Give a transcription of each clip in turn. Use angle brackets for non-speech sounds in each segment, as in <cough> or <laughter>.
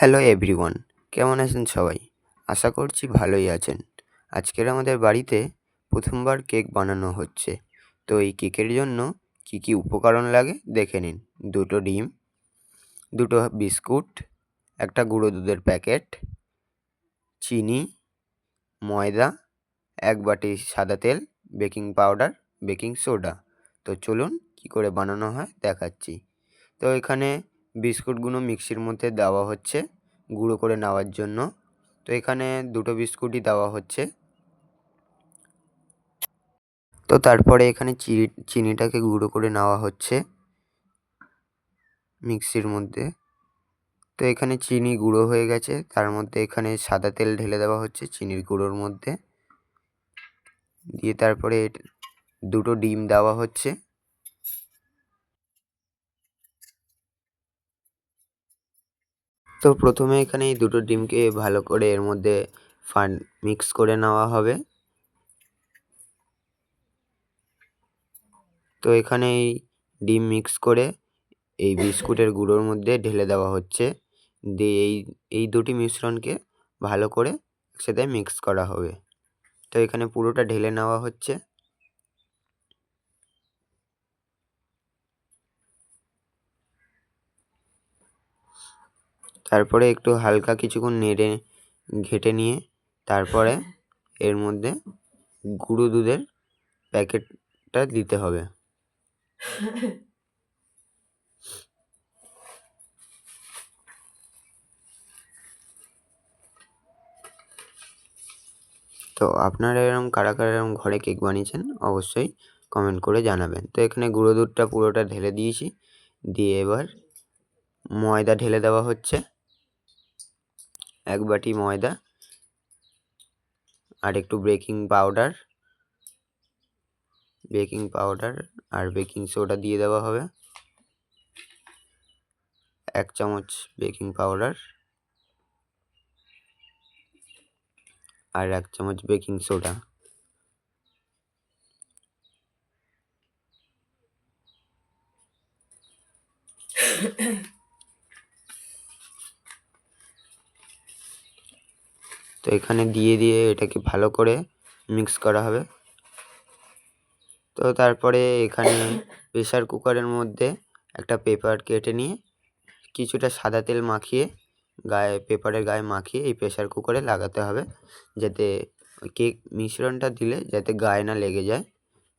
Hello everyone কেমন আছেন সবাই? আশা করছি ভালোই আছেন। আজকের আমাদের বাড়িতে প্রথমবার কেক বানানো হচ্ছে। তো এই কেকের জন্য কি কি উপকরণ লাগে দেখে নিন। দুটো ডিম, দুটো বিস্কুট, একটা গুঁড়ো দুধের প্যাকেট, চিনি, ময়দা, এক বাটি সাদা তেল, বেকিং পাউডার, বেকিং সোডা। তো চলুন কি করে বানানো হয় দেখাচ্ছি। তো এখানে বিস্কুটগুলো মিক্সির মধ্যে দেওয়া হচ্ছে, গুঁড়ো করে নেওয়ার জন্য। তো এখানে দুটো বিস্কুটই দেওয়া হচ্ছে। তো তারপরে এখানে চিনি চিনিটাকে গুঁড়ো করে নেওয়া হচ্ছে মিক্সির মধ্যে। তো এখানে চিনি গুঁড়ো হয়ে গেছে, তার মধ্যে এখানে সাদা তেল ঢেলে দেওয়া হচ্ছে চিনির গুঁড়োর মধ্যে। দিয়ে তারপরে দুটো ডিম দেওয়া হচ্ছে। তো প্রথমে এখানে এই দুটো ডিমকে ভালো করে এর মধ্যে ফান মিক্স করে নেওয়া হবে। তো এখানে এই ডিম মিক্স করে এই বিস্কুটের গুঁড়োর মধ্যে ঢেলে দেওয়া হচ্ছে। দিয়ে এই এই দুটি মিশ্রণকে ভালো করে একসাথে মিক্স করা হবে। তো এখানে পুরোটা ঢেলে নেওয়া হচ্ছে। তারপরে একটু হালকা কিছুক্ষণ নেড়ে, ঘেটে নিয়ে তারপরে এর মধ্যে গুঁড়ো দুধের প্যাকেটটা দিতে হবে। তো আপনারা এরকম কারা কারা এরকম ঘরে কেক বানিয়েছেন অবশ্যই কমেন্ট করে জানাবেন। তো এখানে গুঁড়ো দুধটা পুরোটা ঢেলে দিয়েছি, দিয়ে এবার ময়দা ঢেলে দেওয়া হচ্ছে। এক বাটি ময়দা আর একটু বেকিং পাউডার বেকিং পাউডার আর বেকিং সোডা দিয়ে দেওয়া হবে। এক চামচ বেকিং পাউডার আর এক চামচ বেকিং সোডা <coughs> তো এখানে দিয়ে দিয়ে এটাকে ভালো করে মিক্স করা হবে। তো তারপরে এখানে প্রেশার কুকারের মধ্যে একটা পেপার কেটে নিয়ে কিছুটা সাদা তেল মাখিয়ে গায়ে পেপারের গায়ে মাখিয়ে এই প্রেশার কুকারে লাগাতে হবে যাতে কেক মিশ্রণটা দিলে যাতে গায়ে না লেগে যায়।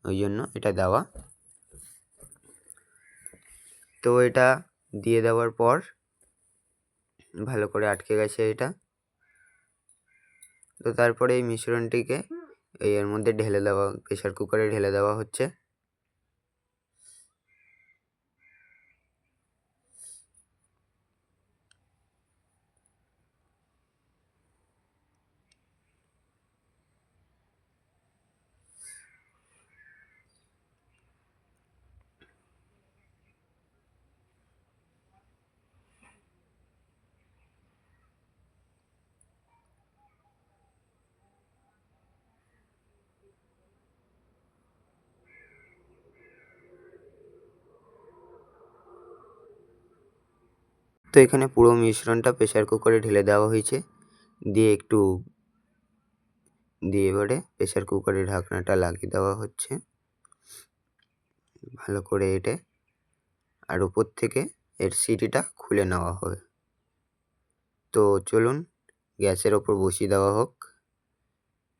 ওই জন্য এটা দেওয়া। তো এটা দিয়ে দেওয়ার পর ভালো করে আটকে গেছে এটা। তো তারপরে এই মিশ্রণটিকে এর মধ্যে ঢেলে দেওয়া প্রেশার কুকারে ঢেলে দেওয়া হচ্ছে। তো এখানে পুরো মিশ্রণটা প্রেশার কুকারে ঢেলে দেওয়া হয়েছে। দিয়ে একটু দিয়ে এবারে প্রেশার কুকারের ঢাকনাটা লাগিয়ে দেওয়া হচ্ছে। ভালো করে এটা আর উপর থেকে এর সিটিটা খুলে নেওয়া হবে। তো চলুন, গ্যাসের ওপর বসিয়ে দেওয়া হোক।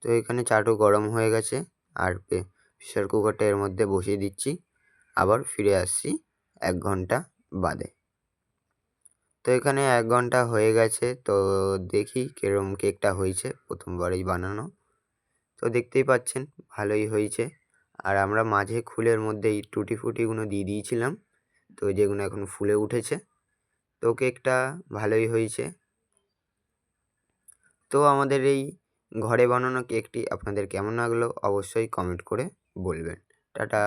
তো এখানে চাটু গরম হয়ে গেছে। আর প্রেশার কুকারটা এর মধ্যে বসিয়ে দিচ্ছি। আবার ফিরে আসছি এক ঘণ্টা বাদে। তো এখানে এক ঘণ্টা হয়ে গেছে, তো দেখি কীরকম কেকটা হয়েছে, প্রথমবারই বানানো। তো দেখতেই পাচ্ছেন, ভালোই হয়েছে। আর আমরা মাঝে খুলের মধ্যে এই টুটি ফুটিগুলো দিয়ে দিয়েছিলাম, তো যেগুলো এখন ফুলে উঠেছে, তো কেকটা ভালোই হয়েছে। তো আমাদের এই ঘরে বানানো কেকটি আপনাদের কেমন লাগল, অবশ্যই কমেন্ট করে বলবেন। টাটা!